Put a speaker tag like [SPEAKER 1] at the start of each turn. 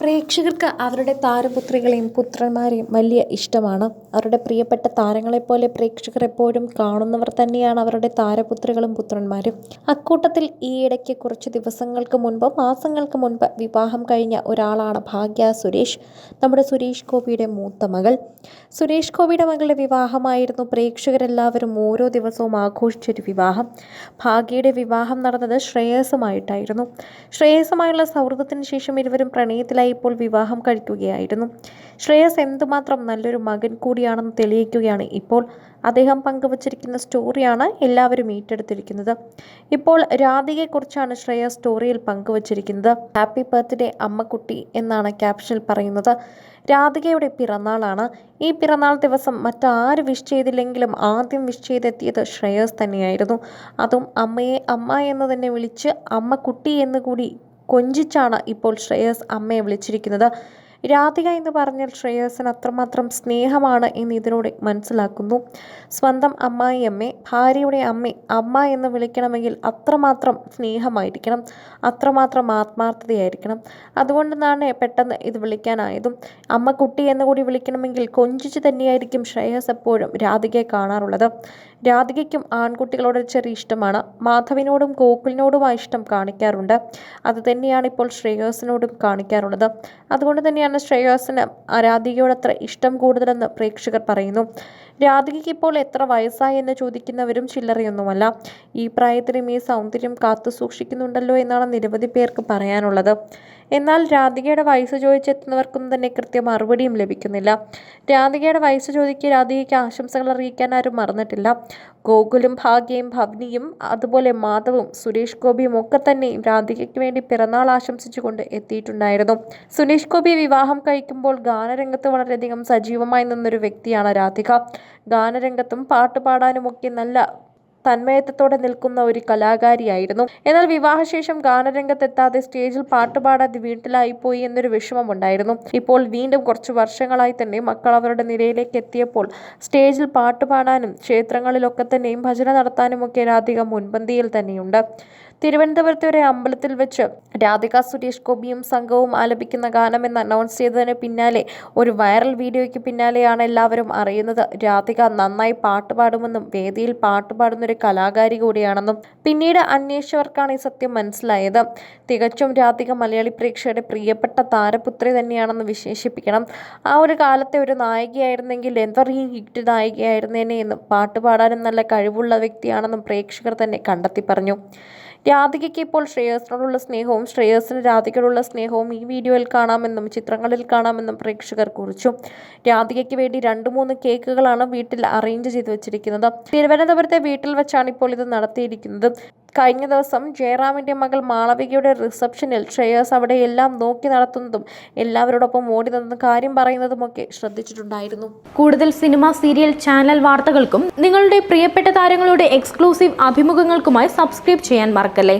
[SPEAKER 1] പ്രേക്ഷകർക്ക് അവരുടെ താരപുത്രികളെയും പുത്രന്മാരെയും വലിയ ഇഷ്ടമാണ്. അവരുടെ പ്രിയപ്പെട്ട താരങ്ങളെപ്പോലെ പ്രേക്ഷകർ എപ്പോഴും കാണുന്നവർ തന്നെയാണ് അവരുടെ താരപുത്രികളും പുത്രന്മാരും. അക്കൂട്ടത്തിൽ ഈയിടയ്ക്ക് കുറച്ച് ദിവസങ്ങൾക്ക് മുൻപ് മാസങ്ങൾക്ക് മുൻപ് വിവാഹം കഴിഞ്ഞ ഒരാളാണ് ഭാഗ്യ സുരേഷ് നമ്മുടെ സുരേഷ് ഗോപിയുടെ മൂത്ത മകൾ. സുരേഷ് ഗോപിയുടെ മകളുടെ വിവാഹമായിരുന്നു പ്രേക്ഷകരെല്ലാവരും ഓരോ ദിവസവും ആഘോഷിച്ചൊരു വിവാഹം. ഭാഗ്യയുടെ വിവാഹം നടന്നത് ശ്രേയസുമായിട്ടായിരുന്നു ശ്രേയസുമായുള്ള സൗഹൃദത്തിന് ശേഷം ഇരുവരും പ്രണയത്തിലായി ഇപ്പോൾ വിവാഹം കഴിക്കുകയായിരുന്നു. ശ്രേയസ് എന്തുമാത്രം നല്ലൊരു മകൻ കൂടിയാണെന്ന് തെളിയിക്കുകയാണ്. ഇപ്പോൾ അദ്ദേഹം പങ്കുവച്ചിരിക്കുന്ന സ്റ്റോറിയാണ് എല്ലാവരും ഏറ്റെടുത്തിരിക്കുന്നത്. ഇപ്പോൾ രാധികയെക്കുറിച്ചാണ് ശ്രേയ സ്റ്റോറിയിൽ പങ്കുവച്ചിരിക്കുന്നത്. ഹാപ്പി ബർത്ത്ഡേ അമ്മക്കുട്ടി എന്നാണ് ക്യാപ്ഷനിൽ പറയുന്നത്. രാധികയുടെ പിറന്നാളാണ്. ഈ പിറന്നാൾ ദിവസം മറ്റാര് വിഷ് ചെയ്തില്ലെങ്കിലും ആദ്യം വിഷ് ചെയ്തെത്തിയത് ശ്രേയസ് തന്നെയായിരുന്നു. അതും അമ്മയെ അമ്മ എന്ന് തന്നെ വിളിച്ച് അമ്മക്കുട്ടി എന്ന് കൂടി കൊഞ്ചിച്ചാണ് ഇപ്പോൾ ശ്രേയസ് അമ്മയെ വിളിച്ചിരിക്കുന്നത്. രാധിക എന്ന് പറഞ്ഞാൽ ശ്രേയസിന് അത്രമാത്രം സ്നേഹമാണ് എന്ന് ഇതിലൂടെ മനസ്സിലാക്കുന്നു. സ്വന്തം അമ്മായിയമ്മേ ഭാര്യയുടെ അമ്മ അമ്മ എന്ന് വിളിക്കണമെങ്കിൽ അത്രമാത്രം സ്നേഹമായിരിക്കണം. അത്രമാത്രം ആത്മാർത്ഥതയായിരിക്കണം. അതുകൊണ്ട് തന്നെ പെട്ടെന്ന് ഇത് വിളിക്കാനായതും. അമ്മ കുട്ടി എന്ന് കൂടി വിളിക്കണമെങ്കിൽ കൊഞ്ചിച്ച് തന്നെയായിരിക്കും ശ്രേയസ് എപ്പോഴും രാധികയെ കാണാറുള്ളത്. രാധികയ്ക്കും ആൺകുട്ടികളോട് ചെറിയ ഇഷ്ടമാണ്. മാധവിനോടും ഗോകുലിനോടുമായി ഇഷ്ടം കാണിക്കാറുണ്ട്. അത് തന്നെയാണ് ഇപ്പോൾ ശ്രേയസിനോടും കാണിക്കാറുള്ളത്. അതുകൊണ്ട് തന്നെയാണ് ശ്രേയസിന് രാധികയോട് അത്ര ഇഷ്ടം കൂടുതലെന്ന് പ്രേക്ഷകർ പറയുന്നു. രാധികയ്ക്ക് ഇപ്പോൾ എത്ര വയസ്സായി എന്ന് ചോദിക്കുന്നവരും ചില്ലറയൊന്നുമല്ല. ഈ പ്രായത്തിലും ഈ സൗന്ദര്യം കാത്തു സൂക്ഷിക്കുന്നുണ്ടല്ലോ എന്നാണ് നിരവധി പേർക്ക് പറയാനുള്ളത്. എന്നാൽ രാധികയുടെ വയസ്സ് ചോദിച്ചെത്തുന്നവർക്കൊന്നും തന്നെ കൃത്യ മറുപടിയും ലഭിക്കുന്നില്ല. രാധികയുടെ വയസ്സ് ചോദിക്കുക രാധികയ്ക്ക് ആശംസകൾ അറിയിക്കാൻ ആരും മറന്നിട്ടില്ല. ഗോകുലും ഭാഗ്യയും ഭവനിയും അതുപോലെ മാധവും സുരേഷ് ഗോപിയും ഒക്കെ തന്നെ രാധികയ്ക്ക് വേണ്ടി പിറന്നാൾ ആശംസിച്ചുകൊണ്ട് എത്തിയിട്ടുണ്ടായിരുന്നു. സുനീഷ് ഗോപി വിവാഹം കഴിക്കുമ്പോൾ ഗാനരംഗത്ത് വളരെയധികം സജീവമായി നിന്നൊരു വ്യക്തിയാണ് രാധിക. ഗാനരംഗത്തും പാട്ടുപാടാനുമൊക്കെ നല്ല തന്മയത്വത്തോടെ നിൽക്കുന്ന ഒരു കലാകാരിയായിരുന്നു. എന്നാൽ വിവാഹശേഷം ഗാനരംഗത്തെത്താതെ സ്റ്റേജിൽ പാട്ടുപാടാതെ വീട്ടിലായിപ്പോയി എന്നൊരു വിഷമമുണ്ടായിരുന്നു. ഇപ്പോൾ വീണ്ടും കുറച്ച് വർഷങ്ങളായി തന്നെ മക്കൾ അവരുടെ നിരയിലേക്ക് എത്തിയപ്പോൾ സ്റ്റേജിൽ പാട്ടുപാടാനും ക്ഷേത്രങ്ങളിലൊക്കെ തന്നെയും ഭജന നടത്താനുമൊക്കെ രാധിക മുൻപന്തിയിൽ തന്നെയുണ്ട്. തിരുവനന്തപുരത്തെ ഒരു അമ്പലത്തിൽ വെച്ച് രാധിക സുരേഷ് ഗോപിയും സംഘവും ആലപിക്കുന്ന ഗാനം എന്ന് അനൗൺസ് ചെയ്തതിന് പിന്നാലെ ഒരു വൈറൽ വീഡിയോയ്ക്ക് പിന്നാലെയാണ് എല്ലാവരും അറിയുന്നത്. രാധിക നന്നായി പാട്ടുപാടുമെന്നും വേദിയിൽ പാട്ട് പാടുന്ന ഒരു കലാകാരി കൂടിയാണെന്നും പിന്നീട് അന്വേഷിച്ചവർക്കാണ് ഈ സത്യം മനസ്സിലായത്. തികച്ചും രാധിക മലയാളി പ്രേക്ഷകരുടെ പ്രിയപ്പെട്ട താരപുത്രി തന്നെയാണെന്ന് വിശേഷിപ്പിക്കണം. ആ ഒരു കാലത്തെ ഒരു നായികയായിരുന്നെങ്കിൽ എന്തറിയും ഹിറ്റ് നായികയായിരുന്നേനെ എന്നും പാട്ട് പാടാനും നല്ല കഴിവുള്ള വ്യക്തിയാണെന്നും പ്രേക്ഷകർ തന്നെ കണ്ടെത്തി പറഞ്ഞു. രാധികയ്ക്ക് ഇപ്പോൾ ശ്രേയസിനോടുള്ള സ്നേഹവും ശ്രേയസിന് രാധികയോടുള്ള സ്നേഹവും ഈ വീഡിയോയിൽ കാണാമെന്നും ചിത്രങ്ങളിൽ കാണാമെന്നും പ്രേക്ഷകർ കുറിച്ചു. രാധികയ്ക്ക് വേണ്ടി രണ്ട് മൂന്ന് കേക്കുകളാണ് വീട്ടിൽ അറേഞ്ച് ചെയ്ത് വെച്ചിരിക്കുന്നത്. തിരുവനന്തപുരത്തെ വീട്ടിൽ വെച്ചാണ് ഇപ്പോൾ ഇത് നടത്തിയിരിക്കുന്നത്. കഴിഞ്ഞ ദിവസം ജയറാമിന്റെ മകൾ മാളവികയുടെ റിസപ്ഷനിൽ ശ്രേയസ് അവിടെ എല്ലാം നോക്കി നടത്തുന്നതും എല്ലാവരോടൊപ്പം ഓടി നിന്ന് കാര്യം പറയുന്നതുമൊക്കെ ശ്രദ്ധിച്ചിട്ടുണ്ടായിരുന്നു.
[SPEAKER 2] കൂടുതൽ സിനിമ സീരിയൽ ചാനൽ വാർത്തകൾക്കും നിങ്ങളുടെ പ്രിയപ്പെട്ട താരങ്ങളുടെ എക്സ്ക്ലൂസീവ് അഭിമുഖങ്ങൾക്കുമായി സബ്സ്ക്രൈബ് ചെയ്യാൻ മറക്കല്ലേ?